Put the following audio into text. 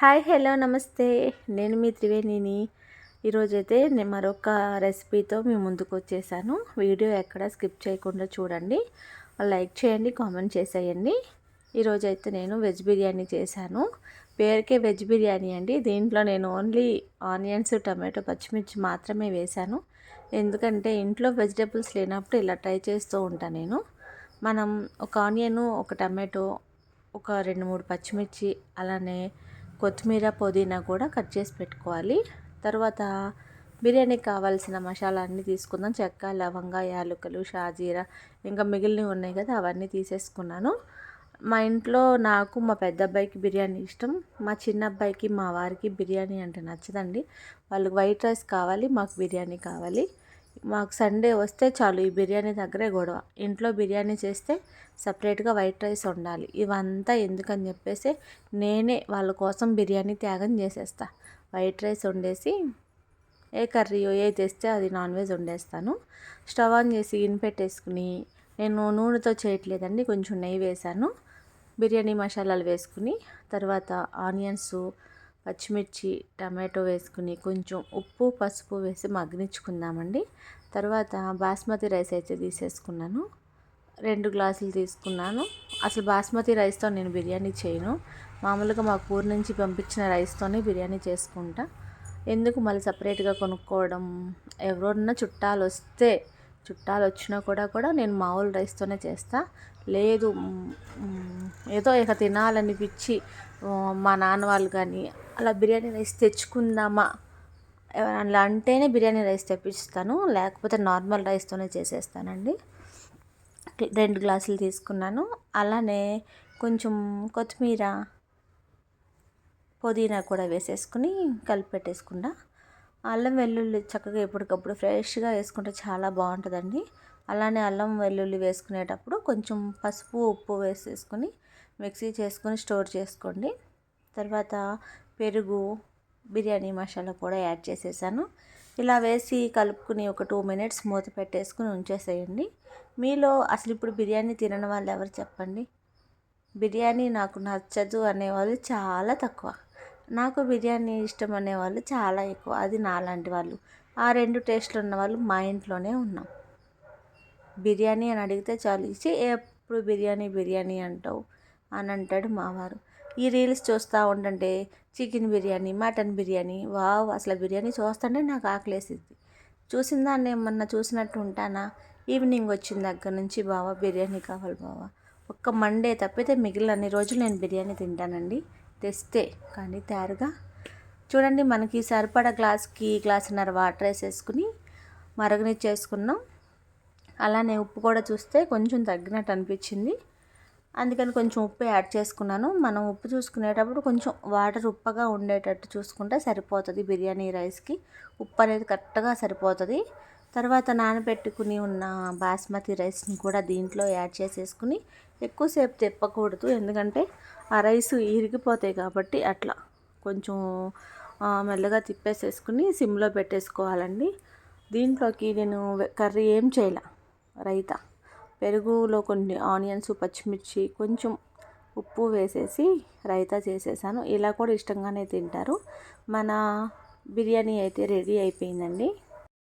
Hi hello నమస్తే. నేను మీ త్రివేణిని. ఈరోజైతే నేను మరొక రెసిపీతో మీ ముందుకు వచ్చేసాను వీడియో ఎక్కడ స్కిప్ చేయకుండా చూడండి. లైక్ చేయండి కామెంట్ చేసేయండి. ఈరోజైతే నేను వెజ్ బిర్యానీ చేశాను. పేరుకే వెజ్ బిర్యానీ అండి. దీంట్లో నేను ఓన్లీ ఆనియన్స్ టమాటో పచ్చిమిర్చి మాత్రమే వేశాను. ఎందుకంటే ఇంట్లో వెజిటేబుల్స్ లేనప్పుడు ఇలా ట్రై చేస్తూ ఉంటాను నేను. మనం ఒక ఆనియను ఒక టమాటో ఒక రెండు మూడు పచ్చిమిర్చి అలానే కొత్తిమీర పుదీనా కూడా కట్ చేసి పెట్టుకోవాలి. తర్వాత బిర్యానీకి కావాల్సిన మసాలా అన్నీ తీసుకుందాం. చెక్క లవంగ యాలకులు షాజీరా ఇంకా మిగిలినవి ఉన్నాయి కదా అవన్నీ తీసేసుకున్నాను. మా ఇంట్లో నాకు మా పెద్ద అబ్బాయికి బిర్యానీ ఇష్టం. మా చిన్న అబ్బాయికి మా వారికి బిర్యానీ అంటే నచ్చదండి. వాళ్ళకి వైట్ రైస్ కావాలి మాకు బిర్యానీ కావాలి. మాకు సండే వస్తే చాలు ఈ బిర్యానీ దగ్గరే గొడవ. ఇంట్లో బిర్యానీ చేస్తే సపరేట్గా వైట్ రైస్ వండాలి. ఇవంతా ఎందుకని చెప్పేసి నేనే వాళ్ళ కోసం బిర్యానీ త్యాగం చేసేస్తా. వైట్ రైస్ వండేసి ఏ కర్రీయో ఏ తెస్తే అది నాన్ వెజ్ వండేస్తాను. స్టవ్ ఆన్ చేసి ఇన్పెట్టేసుకుని నేను నూనెతో చేయట్లేదండి కొంచెం నెయ్యి వేసాను బిర్యానీ మసాలాలు వేసుకుని తర్వాత ఆనియన్స్ పచ్చిమిర్చి టమాటో వేసుకుని కొంచెం ఉప్పు పసుపు వేసి మగ్గనిచ్చుకుందామండి. తర్వాత బాస్మతి రైస్ అయితే తీసేసుకున్నాను. రెండు గ్లాసులు తీసుకున్నాను. అసలు బాస్మతి రైస్తో నేను బిర్యానీ చేయను. మామూలుగా మా ఊరు నుంచి పంపించిన రైస్తోనే బిర్యానీ చేసుకుంటా. ఎందుకు మళ్ళీ సపరేట్గా కొనుక్కోవడం? ఎవరన్నా చుట్టాలు వస్తే చుట్టాలు వచ్చినా కూడా కూడా నేను మామూలు రైస్తోనే చేస్తా. లేదు ఏదో ఇక తినాలనిపించి మా నాన్న వాళ్ళు కానీ అలా బిర్యానీ రైస్ తెచ్చుకుందామా అలా అంటేనే బిర్యానీ రైస్ తెప్పిస్తాను. లేకపోతే నార్మల్ రైస్తోనే చేసేస్తానండి. రెండు గ్లాసులు తీసుకున్నాను. అలానే కొంచెం కొత్తిమీర పుదీనా కూడా వేసేసుకుని కలిపి పెట్టేసుకుంటా అల్లం వెల్లుల్లి చక్కగా ఎప్పటికప్పుడు ఫ్రెష్గా వేసుకుంటే చాలా బాగుంటుందండి. అలానే అల్లం వెల్లుల్లి వేసుకునేటప్పుడు కొంచెం పసుపు ఉప్పు వేసేసుకొని మిక్సీ చేసుకొని స్టోర్ చేసుకోండి. తర్వాత పెరుగు బిర్యానీ మసాలా కూడా యాడ్ చేసేసాను. ఇలా వేసి కలుపుకుని ఒక టూ మినిట్స్ మూత పెట్టేసుకుని ఉంచేసేయండి. మీలో అసలు ఇప్పుడు బిర్యానీ తినని వాళ్ళు ఎవరు చెప్పండి? బిర్యానీ నాకు నచ్చదు అనేవాళ్ళు చాలా తక్కువ. నాకు బిర్యానీ ఇష్టం అనేవాళ్ళు చాలా ఎక్కువ. అది నాలాంటి వాళ్ళు. ఆ రెండు టేస్ట్లు ఉన్న వాళ్ళు మా ఇంట్లోనే ఉన్నాం. బిర్యానీ అని అడిగితే చాలు ఇచ్చి ఎప్పుడు బిర్యానీ బిర్యానీ అంటావు? అని అంటాడు మావారు ఈ రీల్స్ చూస్తూ ఉండంటే chicken biryani mutton biryani wow అసలు బిర్యానీ చూస్తుంటే నాకు ఆకలేసిద్ది చూసిన దాన్ని ఏమన్నా చూసినట్టు ఉంటానా? ఈవినింగ్ వచ్చిన దగ్గర నుంచి బావా బిర్యానీ కావాలి బావా. ఒక్క మండే తప్పితే మిగిలిన అన్ని రోజులు నేను బిర్యానీ తింటానండి. తెస్తే కానీ తయారుగా. చూడండి మనకి సరిపడా గ్లాస్కి గ్లాసున్నర వాటర్ వేసేసుకుని మరగని చేసుకున్నాం. అలానే ఉప్పు కూడా చూస్తే కొంచెం తగ్గినట్టు అనిపించింది. అందుకని కొంచెం ఉప్పు యాడ్ చేసుకున్నాను. మనం ఉప్పు చూసుకునేటప్పుడు కొంచెం వాటర్ ఉప్పగా ఉండేటట్టు చూసుకుంటే సరిపోతుంది బిర్యానీ రైస్కి. ఉప్పు అనేది కరెక్ట్గా సరిపోతుంది. తర్వాత నానబెట్టుకుని ఉన్న బాస్మతి రైస్ని కూడా దీంట్లో యాడ్ చేసేసుకుని ఎక్కువసేపు తిప్పకూడదు. ఎందుకంటే ఆ రైస్ ఇరిగిపోతాయి కాబట్టి అట్లా కొంచెం మెల్లగా తిప్పేసేసుకుని సిమ్లో పెట్టేసుకోవాలండి. దీంట్లోకి నేను కర్రీ ఏం చేయాల? రైతా. పెరుగులో కొన్ని ఆనియన్స్ పచ్చిమిర్చి కొంచెం ఉప్పు వేసేసి రైతా చేసేసాను. ఇలా కూడా ఇష్టంగానే తింటారు. మన బిర్యానీ అయితే రెడీ అయిపోయిందండి.